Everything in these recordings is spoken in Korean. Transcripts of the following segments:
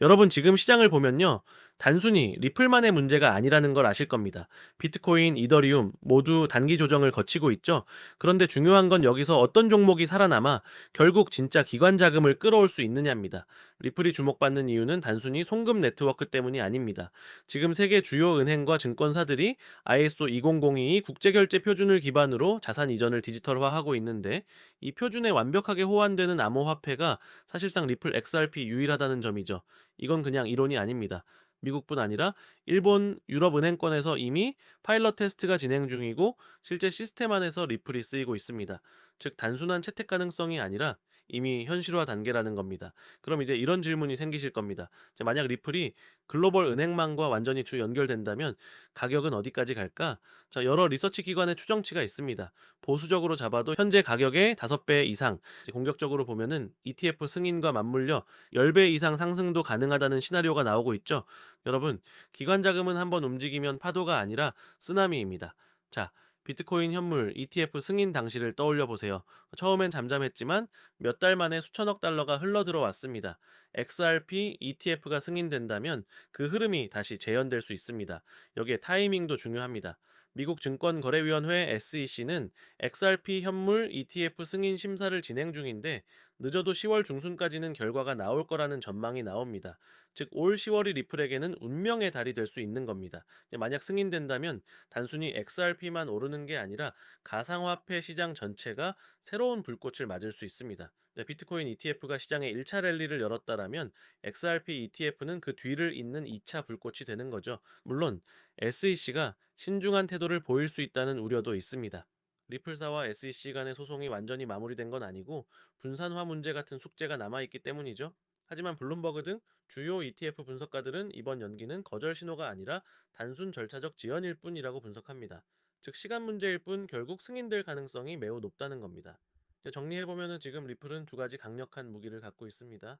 여러분 지금 시장을 보면요. 단순히 리플만의 문제가 아니라는 걸 아실 겁니다. 비트코인, 이더리움 모두 단기 조정을 거치고 있죠. 그런데 중요한 건 여기서 어떤 종목이 살아남아 결국 진짜 기관 자금을 끌어올 수 있느냐입니다. 리플이 주목받는 이유는 단순히 송금 네트워크 때문이 아닙니다. 지금 세계 주요 은행과 증권사들이 ISO 20022 국제결제 표준을 기반으로 자산 이전을 디지털화하고 있는데 이 표준에 완벽하게 호환되는 암호화폐가 사실상 리플 XRP 유일하다는 점이죠. 이건 그냥 이론이 아닙니다. 미국뿐 아니라 일본, 유럽 은행권에서 이미 파일럿 테스트가 진행 중이고 실제 시스템 안에서 리플이 쓰이고 있습니다. 즉 단순한 채택 가능성이 아니라 이미 현실화 단계라는 겁니다. 그럼 이제 이런 질문이 생기실 겁니다. 만약 리플이 글로벌 은행망과 완전히 주 연결된다면 가격은 어디까지 갈까? 자, 여러 리서치 기관의 추정치가 있습니다. 보수적으로 잡아도 현재 가격의 5배 이상, 공격적으로 보면은 ETF 승인과 맞물려 10배 이상 상승도 가능하다는 시나리오가 나오고 있죠. 여러분, 기관 자금은 한번 움직이면 파도가 아니라 쓰나미입니다. 자, 비트코인 현물 ETF 승인 당시를 떠올려 보세요. 처음엔 잠잠했지만 몇 달 만에 수천억 달러가 흘러 들어왔습니다. XRP ETF가 승인된다면 그 흐름이 다시 재현될 수 있습니다. 여기에 타이밍도 중요합니다. 미국 증권거래위원회 SEC는 XRP 현물 ETF 승인 심사를 진행 중인데 늦어도 10월 중순까지는 결과가 나올 거라는 전망이 나옵니다. 즉 올 10월이 리플에게는 운명의 달이 될 수 있는 겁니다. 만약 승인된다면 단순히 XRP만 오르는 게 아니라 가상화폐 시장 전체가 새로운 불꽃을 맞을 수 있습니다. 네, 비트코인 ETF가 시장에 1차 랠리를 열었다라면 XRP ETF는 그 뒤를 잇는 2차 불꽃이 되는 거죠. 물론 SEC가 신중한 태도를 보일 수 있다는 우려도 있습니다. 리플사와 SEC 간의 소송이 완전히 마무리된 건 아니고 분산화 문제 같은 숙제가 남아있기 때문이죠. 하지만 블룸버그 등 주요 ETF 분석가들은 이번 연기는 거절 신호가 아니라 단순 절차적 지연일 뿐이라고 분석합니다. 즉 시간 문제일 뿐 결국 승인될 가능성이 매우 높다는 겁니다. 이제 정리해보면은 지금 리플은 두 가지 강력한 무기를 갖고 있습니다.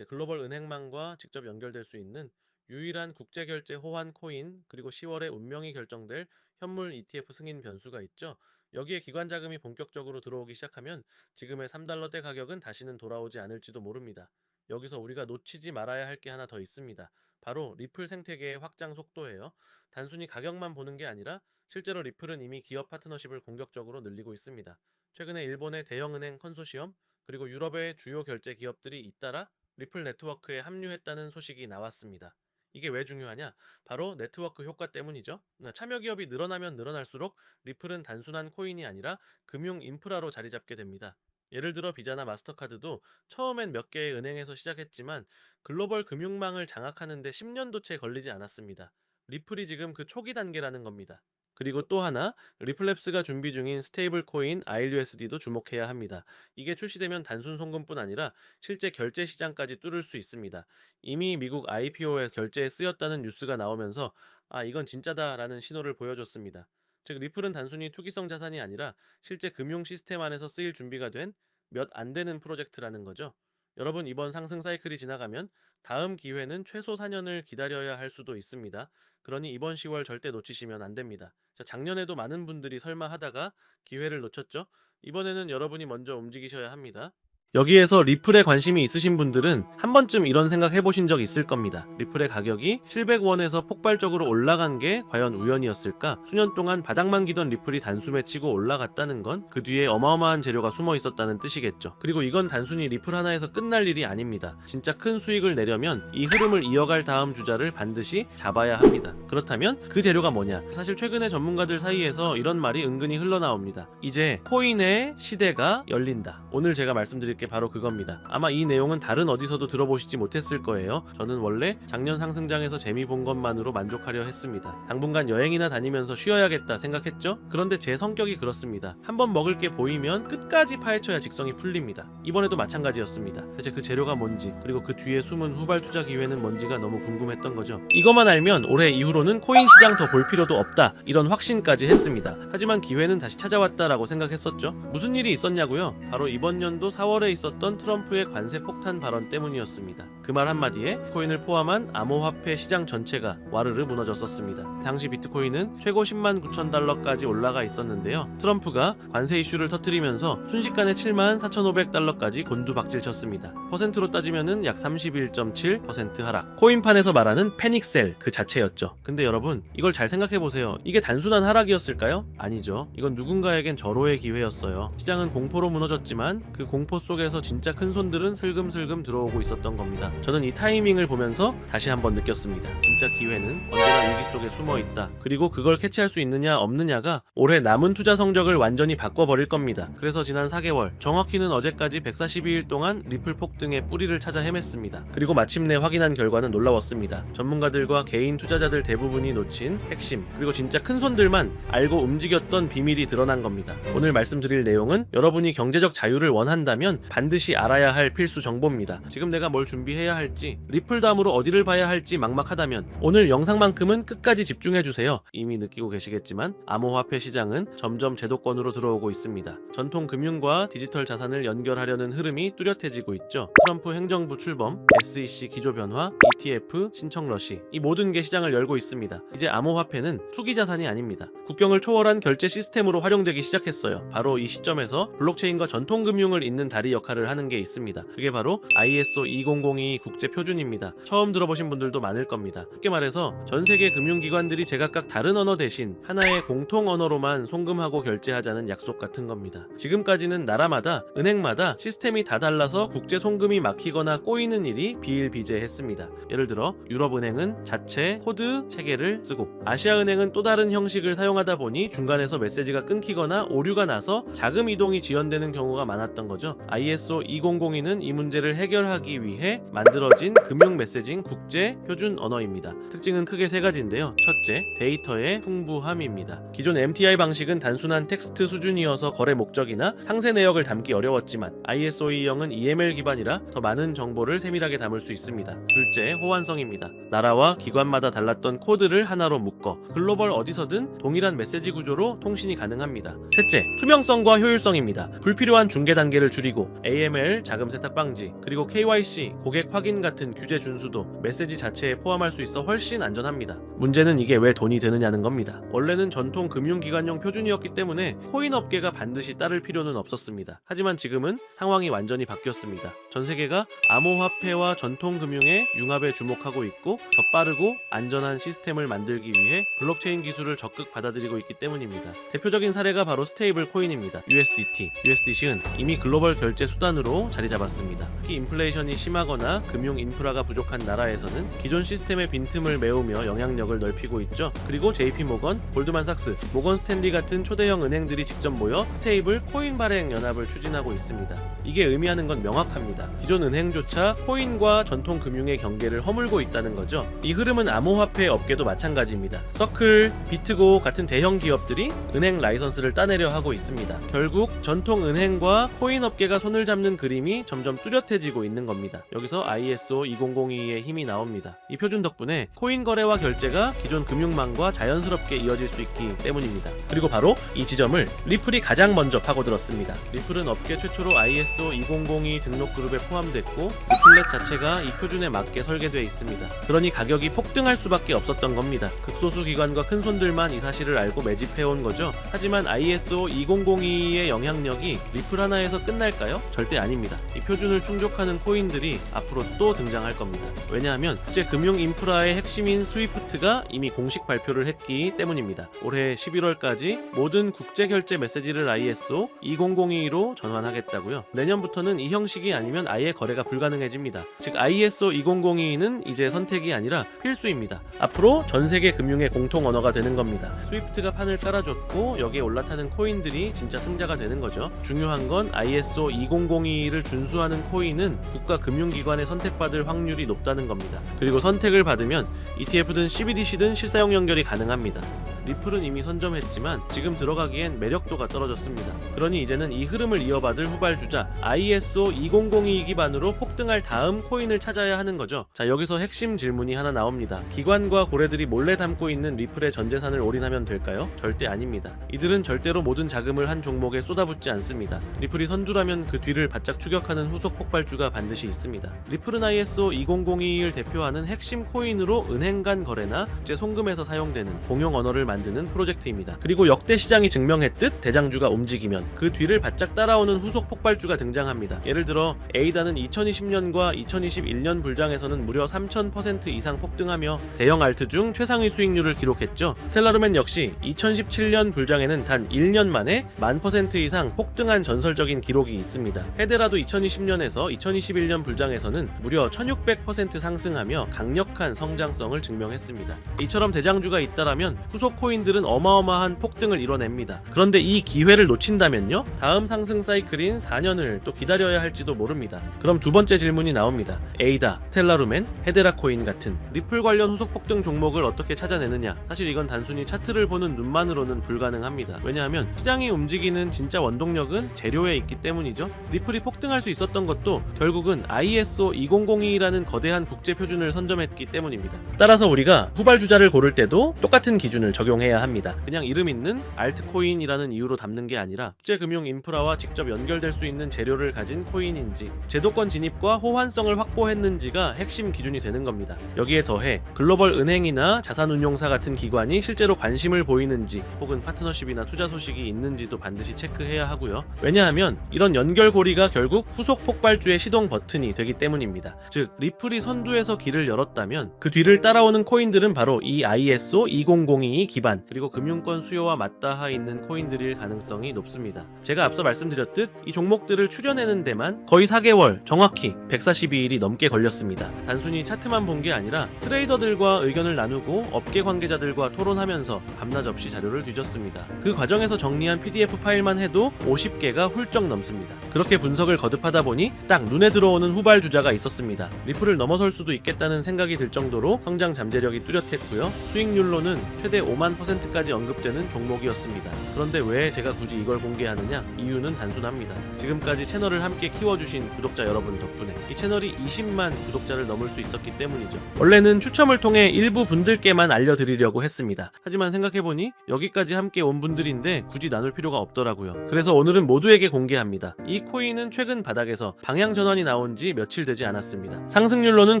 글로벌 은행망과 직접 연결될 수 있는 유일한 국제결제 호환 코인 그리고 10월에 운명이 결정될 현물 ETF 승인 변수가 있죠. 여기에 기관 자금이 본격적으로 들어오기 시작하면 지금의 3달러대 가격은 다시는 돌아오지 않을지도 모릅니다. 여기서 우리가 놓치지 말아야 할 게 하나 더 있습니다. 바로 리플 생태계의 확장 속도예요. 단순히 가격만 보는 게 아니라 실제로 리플은 이미 기업 파트너십을 공격적으로 늘리고 있습니다. 최근에 일본의 대형은행 컨소시엄 그리고 유럽의 주요 결제 기업들이 잇따라 리플 네트워크에 합류했다는 소식이 나왔습니다. 이게 왜 중요하냐? 바로 네트워크 효과 때문이죠. 참여 기업이 늘어나면 늘어날수록 리플은 단순한 코인이 아니라 금융 인프라로 자리 잡게 됩니다. 예를 들어 비자나 마스터카드도 처음엔 몇 개의 은행에서 시작했지만 글로벌 금융망을 장악하는데 10년도 채 걸리지 않았습니다. 리플이 지금 그 초기 단계라는 겁니다. 그리고 또 하나, 리플랩스가 준비 중인 스테이블 코인 ILUSD도 주목해야 합니다. 이게 출시되면 단순 송금뿐 아니라 실제 결제 시장까지 뚫을 수 있습니다. 이미 미국 IPO에 결제에 쓰였다는 뉴스가 나오면서 아, 이건 진짜다라는 신호를 보여줬습니다. 즉, 리플은 단순히 투기성 자산이 아니라 실제 금융 시스템 안에서 쓰일 준비가 된 몇 안 되는 프로젝트라는 거죠. 여러분, 이번 상승 사이클이 지나가면 다음 기회는 최소 4년을 기다려야 할 수도 있습니다. 그러니 이번 10월 절대 놓치시면 안 됩니다. 자, 작년에도 많은 분들이 설마 하다가 기회를 놓쳤죠? 이번에는 여러분이 먼저 움직이셔야 합니다. 여기에서 리플에 관심이 있으신 분들은 한 번쯤 이런 생각 해보신 적 있을 겁니다. 리플의 가격이 700원에서 폭발적으로 올라간 게 과연 우연이었을까? 수년 동안 바닥만 기던 리플이 단숨에 치고 올라갔다는 건 그 뒤에 어마어마한 재료가 숨어 있었다는 뜻이겠죠. 그리고 이건 단순히 리플 하나에서 끝날 일이 아닙니다. 진짜 큰 수익을 내려면 이 흐름을 이어갈 다음 주자를 반드시 잡아야 합니다. 그렇다면 그 재료가 뭐냐? 사실 최근에 전문가들 사이에서 이런 말이 은근히 흘러나옵니다. 이제 코인의 시대가 열린다. 오늘 제가 말씀드릴 게 바로 그겁니다. 아마 이 내용은 다른 어디서도 들어보시지 못했을 거예요. 저는 원래 작년 상승장에서 재미 본 것만으로 만족하려 했습니다. 당분간 여행이나 다니면서 쉬어야겠다 생각했죠? 그런데 제 성격이 그렇습니다. 한번 먹을 게 보이면 끝까지 파헤쳐야 직성이 풀립니다. 이번에도 마찬가지였습니다. 대체 그 재료가 뭔지 그리고 그 뒤에 숨은 후발 투자 기회는 뭔지가 너무 궁금했던 거죠. 이것만 알면 올해 이후로는 코인 시장 더 볼 필요도 없다 이런 확신까지 했습니다. 하지만 기회는 다시 찾아왔다라고 생각했었죠. 무슨 일이 있었냐고요? 바로 이번 연도 4월에 있었던 트럼프의 관세 폭탄 발언 때문이었습니다. 그 말 한마디에 코인을 포함한 암호화폐 시장 전체가 와르르 무너졌었습니다. 당시 비트코인은 최고 10만 9천 달러까지 올라가 있었는데요. 트럼프가 관세 이슈를 터뜨리면서 순식간에 7만 4,500달러까지 곤두박질 쳤습니다. 퍼센트로 따지면은 약 31.7% 하락. 코인판에서 말하는 패닉셀 그 자체였죠. 근데 여러분 이걸 잘 생각해 보세요. 이게 단순한 하락이었을까요? 아니죠. 이건 누군가에겐 절호의 기회였어요. 시장은 공포로 무너졌지만 그 공포 속 에서 진짜 큰 손들은 슬금슬금 들어오고 있었던 겁니다. 저는 이 타이밍을 보면서 다시 한번 느꼈습니다. 진짜 기회는 언제나 위기 속에 숨어 있다. 그리고 그걸 캐치할 수 있느냐 없느냐가 올해 남은 투자 성적을 완전히 바꿔버릴 겁니다. 그래서 지난 4개월, 정확히는 어제까지 142일 동안 리플 폭등의 뿌리를 찾아 헤맸습니다. 그리고 마침내 확인한 결과는 놀라웠습니다. 전문가들과 개인 투자자들 대부분이 놓친 핵심, 그리고 진짜 큰 손들만 알고 움직였던 비밀이 드러난 겁니다. 오늘 말씀드릴 내용은 여러분이 경제적 자유를 원한다면 반드시 알아야 할 필수 정보입니다. 지금 내가 뭘 준비해야 할지, 리플 다음으로 어디를 봐야 할지 막막하다면 오늘 영상만큼은 끝까지 집중해 주세요. 이미 느끼고 계시겠지만 암호화폐 시장은 점점 제도권으로 들어오고 있습니다. 전통 금융과 디지털 자산을 연결하려는 흐름이 뚜렷해지고 있죠. 트럼프 행정부 출범, SEC 기조 변화, ETF 신청 러시 이 모든 게 시장을 열고 있습니다. 이제 암호화폐는 투기 자산이 아닙니다. 국경을 초월한 결제 시스템으로 활용되기 시작했어요. 바로 이 시점에서 블록체인과 전통 금융을 잇는 다리 역할을 하는 게 있습니다. 그게 바로 ISO 2002 국제 표준입니다. 처음 들어보신 분들도 많을 겁니다. 쉽게 말해서 전 세계 금융기관들이 제각각 다른 언어 대신 하나의 공통 언어로만 송금하고 결제하자는 약속 같은 겁니다. 지금까지는 나라마다 은행마다 시스템이 다 달라서 국제 송금이 막히거나 꼬이는 일이 비일비재했습니다. 예를 들어 유럽은행은 자체 코드 체계를 쓰고 아시아은행은 또 다른 형식을 사용하다 보니 중간에서 메시지가 끊기거나 오류가 나서 자금 이동이 지연되는 경우가 많았던 거죠. ISO 2002는 이 문제를 해결하기 위해 만들어진 금융 메시징 국제 표준 언어입니다. 특징은 크게 세 가지인데요. 첫째, 데이터의 풍부함입니다. 기존 MTI 방식은 단순한 텍스트 수준이어서 거래 목적이나 상세 내역을 담기 어려웠지만 ISO 2형은 EML 기반이라 더 많은 정보를 세밀하게 담을 수 있습니다. 둘째, 호환성입니다. 나라와 기관마다 달랐던 코드를 하나로 묶어 글로벌 어디서든 동일한 메시지 구조로 통신이 가능합니다. 셋째, 투명성과 효율성입니다. 불필요한 중개 단계를 줄이고 AML 자금 세탁 방지 그리고 KYC 고객 확인 같은 규제 준수도 메시지 자체에 포함할 수 있어 훨씬 안전합니다. 문제는 이게 왜 돈이 되느냐는 겁니다. 원래는 전통 금융기관용 표준이었기 때문에 코인 업계가 반드시 따를 필요는 없었습니다. 하지만 지금은 상황이 완전히 바뀌었습니다. 전 세계가 암호화폐와 전통 금융의 융합에 주목하고 있고 더 빠르고 안전한 시스템을 만들기 위해 블록체인 기술을 적극 받아들이고 있기 때문입니다. 대표적인 사례가 바로 스테이블 코인입니다. USDT. USDC는 이미 글로벌 결제 수단으로 자리 잡았습니다. 특히 인플레이션이 심하거나 금융 인프라가 부족한 나라에서는 기존 시스템의 빈틈을 메우며 영향력을 넓히고 있죠. 그리고 JP 모건, 골드만삭스, 모건 스탠리 같은 초대형 은행들이 직접 모여 스테이블 코인 발행 연합을 추진하고 있습니다. 이게 의미하는 건 명확합니다. 기존 은행조차 코인과 전통 금융의 경계를 허물고 있다는 거죠. 이 흐름은 암호화폐 업계도 마찬가지입니다. 서클, 비트고 같은 대형 기업들이 은행 라이선스를 따내려 하고 있습니다. 결국 전통 은행과 코인 업계가 손을 잡는 그림이 점점 뚜렷해지고 있는 겁니다. 여기서 ISO 2002의 힘이 나옵니다. 이 표준 덕분에 코인 거래와 결제가 기존 금융망과 자연스럽게 이어질 수 있기 때문입니다. 그리고 바로 이 지점을 리플이 가장 먼저 파고들었습니다. 리플은 업계 최초로 ISO 2002 등록 그룹에 포함됐고 리플렛 자체가 이 표준에 맞게 설계되어 있습니다. 그러니 가격이 폭등할 수밖에 없었던 겁니다. 극소수 기관과 큰 손들만 이 사실을 알고 매집해온 거죠. 하지만 ISO 2002의 영향력이 리플 하나에서 끝날까요? 절대 아닙니다. 이 표준을 충족하는 코인들이 앞으로 또 등장할 겁니다. 왜냐하면 국제 금융 인프라의 핵심인 스위프트가 이미 공식 발표를 했기 때문입니다. 올해 11월까지 모든 국제 결제 메시지를 ISO 2002로 전환하겠다고요. 내년부터는 이 형식이 아니면 아예 거래가 불가능해집니다. 즉 ISO 2002는 이제 선택이 아니라 필수입니다. 앞으로 전 세계 금융의 공통 언어가 되는 겁니다. 스위프트가 판을 깔아줬고 여기에 올라타는 코인들이 진짜 승자가 되는 거죠. 중요한 건 ISO 2002를 준수하는 코인은 국가 금융기관에 선택받을 확률이 높다는 겁니다. 그리고 선택을 받으면 ETF든 CBDC든 실사용 연결이 가능합니다. 리플은 이미 선점했지만 지금 들어가기엔 매력도가 떨어졌습니다. 그러니 이제는 이 흐름을 이어받을 후발주자 ISO 2002 기반으로 폭등할 다음 코인을 찾아야 하는 거죠. 자 여기서 핵심 질문이 하나 나옵니다. 기관과 고래들이 몰래 담고 있는 리플의 전 재산을 올인하면 될까요? 절대 아닙니다. 이들은 절대로 모든 자금을 한 종목에 쏟아붓지 않습니다. 리플이 선두라면 그 뒤를 바짝 추격하는 후속 폭발주가 반드시 있습니다. 리플은 ISO 2002를 대표하는 핵심 코인으로 은행 간 거래나 국제 송금에서 사용되는 공용 언어를 만드는 프로젝트입니다. 그리고 역대 시장이 증명했듯 대장주가 움직이면 그 뒤를 바짝 따라오는 후속 폭발주가 등장합니다. 예를 들어 에이다는 2020년과 2021년 불장에서는 무려 3000% 이상 폭등하며 대형 알트 중 최상위 수익률을 기록했죠. 스텔라르맨 역시 2017년 불장에는 단 1년 만에 만 퍼센트 이상 폭등한 전설적인 기록이 있습니다. 헤데라도 2020년에서 2021년 불장에서는 무려 1600% 상승하며 강력한 성장성을 증명했습니다. 이처럼 대장주가 있다라면 후속 코인들은 어마어마한 폭등을 이뤄냅니다. 그런데 이 기회를 놓친다면요? 다음 상승 사이클인 4년을 또 기다려야 할지도 모릅니다. 그럼 두 번째 질문이 나옵니다. 에이다, 스텔라루멘, 헤데라 코인 같은 리플 관련 후속 폭등 종목을 어떻게 찾아내느냐? 사실 이건 단순히 차트를 보는 눈만으로는 불가능합니다. 왜냐하면 시장이 움직이는 진짜 원동력은 재료에 있기 때문이죠. 리플이 폭등할 수 있었던 것도 결국은 ISO 2002라는 거대한 국제 표준을 선점했기 때문입니다. 따라서 우리가 후발 주자를 고를 때도 똑같은 기준을 적용 해야 합니다. 그냥 이름 있는 알트코인이라는 이유로 담는 게 아니라 국제 금융 인프라와 직접 연결될 수 있는 재료를 가진 코인인지 제도권 진입과 호환성을 확보했는지가 핵심 기준이 되는 겁니다. 여기에 더해 글로벌 은행이나 자산운용사 같은 기관이 실제로 관심을 보이는지 혹은 파트너십이나 투자 소식이 있는지도 반드시 체크해야 하고요. 왜냐하면 이런 연결고리가 결국 후속 폭발주의 시동 버튼이 되기 때문입니다. 즉 리플이 선두에서 길을 열었다면 그 뒤를 따라오는 코인들은 바로 이 ISO 2002 기반 그리고 금융권 수요와 맞닿아 있는 코인들일 가능성이 높습니다. 제가 앞서 말씀드렸듯 이 종목들을 추려내는 데만 거의 4개월 정확히 142일이 넘게 걸렸습니다. 단순히 차트만 본 게 아니라 트레이더들과 의견을 나누고 업계 관계자들과 토론하면서 밤낮 없이 자료를 뒤졌습니다. 그 과정에서 정리한 PDF 파일만 해도 50개가 훌쩍 넘습니다. 그렇게 분석을 거듭하다 보니 딱 눈에 들어오는 후발 주자가 있었습니다. 리플을 넘어설 수도 있겠다는 생각이 들 정도로 성장 잠재력이 뚜렷했고요. 수익률로는 최대 5만 퍼센트까지 언급되는 종목이었습니다. 그런데 왜 제가 굳이 이걸 공개하느냐? 이유는 단순합니다. 지금까지 채널을 함께 키워주신 구독자 여러분 덕분에 이 채널이 20만 구독자를 넘을 수 있었기 때문이죠. 원래는 추첨을 통해 일부 분들께만 알려드리려고 했습니다. 하지만 생각해보니 여기까지 함께 온 분들인데 굳이 나눌 필요가 없더라고요. 그래서 오늘은 모두에게 공개합니다. 이 코인은 최근 바닥에서 방향 전환이 나온 지 며칠 되지 않았습니다. 상승률로는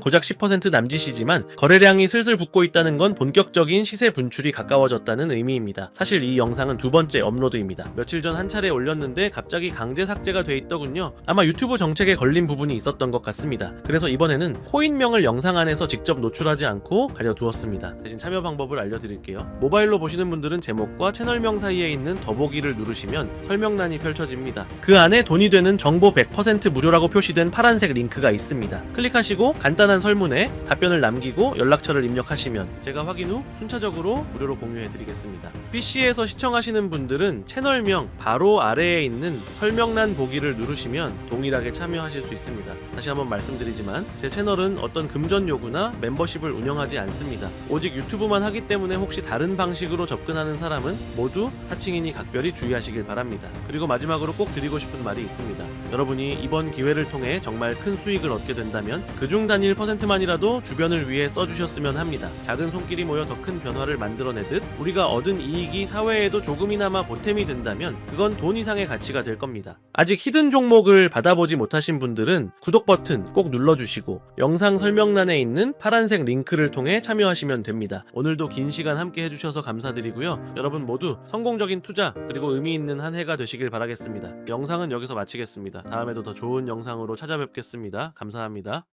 고작 10% 남짓이지만 거래량이 슬슬 붙고 있다는 건 본격적인 시세 분출이 가까워 졌다는 의미입니다. 사실 이 영상은 두 번째 업로드입니다. 며칠 전 한 차례 올렸는데 갑자기 강제 삭제가 돼 있더군요. 아마 유튜브 정책에 걸린 부분이 있었던 것 같습니다. 그래서 이번에는 코인명을 영상 안에서 직접 노출하지 않고 가려두었습니다. 대신 참여 방법을 알려드릴게요. 모바일로 보시는 분들은 제목과 채널명 사이에 있는 더보기를 누르시면 설명란이 펼쳐집니다. 그 안에 돈이 되는 정보 100% 무료라고 표시된 파란색 링크가 있습니다. 클릭하시고 간단한 설문에 답변을 남기고 연락처를 입력하시면 제가 확인 후 순차적으로 무료로 공유해 드리겠습니다. PC에서 시청하시는 분들은 채널명 바로 아래에 있는 설명란 보기를 누르시면 동일하게 참여하실 수 있습니다. 다시 한번 말씀드리지만 제 채널은 어떤 금전 요구나 멤버십을 운영하지 않습니다. 오직 유튜브만 하기 때문에 혹시 다른 방식으로 접근하는 사람은 모두 사칭이니 각별히 주의하시길 바랍니다. 그리고 마지막으로 꼭 드리고 싶은 말이 있습니다. 여러분이 이번 기회를 통해 정말 큰 수익을 얻게 된다면 그중 단일 퍼센트만이라도 주변을 위해 써주셨으면 합니다. 작은 손길이 모여 더 큰 변화를 만들어내 듯 우리가 얻은 이익이 사회에도 조금이나마 보탬이 된다면 그건 돈 이상의 가치가 될 겁니다. 아직 히든 종목을 받아보지 못하신 분들은 구독 버튼 꼭 눌러주시고 영상 설명란에 있는 파란색 링크를 통해 참여하시면 됩니다. 오늘도 긴 시간 함께 해주셔서 감사드리고요. 여러분 모두 성공적인 투자 그리고 의미 있는 한 해가 되시길 바라겠습니다. 영상은 여기서 마치겠습니다. 다음에도 더 좋은 영상으로 찾아뵙겠습니다. 감사합니다.